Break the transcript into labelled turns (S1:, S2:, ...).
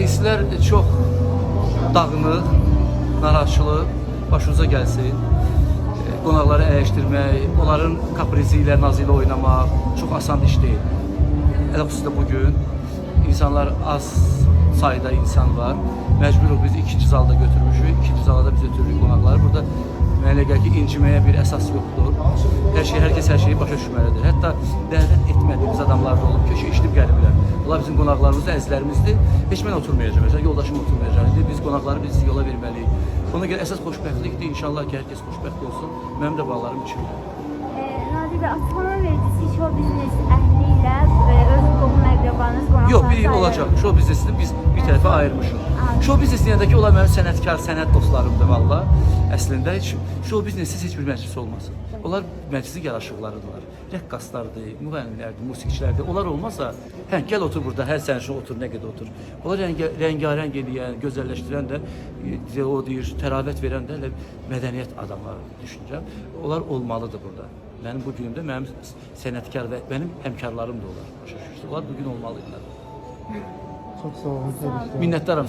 S1: hisslər çox dağınıq, narahatçılıq başınıza gəlsin. E, Qonaqları əyləşdirmək, onların kaprizi ilə, nazı ilə oynamaq çox asan iş deyil. Elə xüsusilə bu insanlar az sayda insan var. Məcburuq biz ikinci zalda götürmüşük. İkinci gəlir ki, inciməyə bir əsas yoxdur. Hər şey, hər kəs hər şeyi başa düşməlidir. Hətta dəvət etmədiyimiz adamlar da olub ki, işlib gəliblər. Bunlar bizim qonaqlarımızdır, əzizlərimizdir. Heç mən oturmayacağam, məsələn, yoldaşım oturmayacaq. Biz qonaqları biz yola verməliyik. Ona görə əsas xoşbəxtlikdir. İnşallah ki, hər xoşbəxt olsun. Mənim də balalarım üçün.
S2: E, Nadir verdiniz ki, show biznes
S1: olacaq. Show biznesini biz bir tərəfə ayırmışıq. Show biznesindəki onlar mənim sənətkar, sənət dostlarımdır valla. Əslində heç show biznesiz heç bir məclis olmasın. Onlar məclisin yaraşıqlarıdırlar. Rəqqaslardır, müğənnilərdir, musiqiçilərdir. Onlar olmasa, hə gəl otur burada, hər sənin üçün otur, nə qədər otur. Onlar rəngə, rəngarəng eləyən, gözəlləşdirən də, e, o deyir, təravət verən də elə mədəniyyət adamları düşünürəm. Onlar olmalıdır burada. Mənim bu günümdə mənim sənətkar və mənim həmkarlarım da olar. Onlar bu gün olmalıdırlar.
S3: Çok
S2: sağ olun.
S1: Minnətdaram.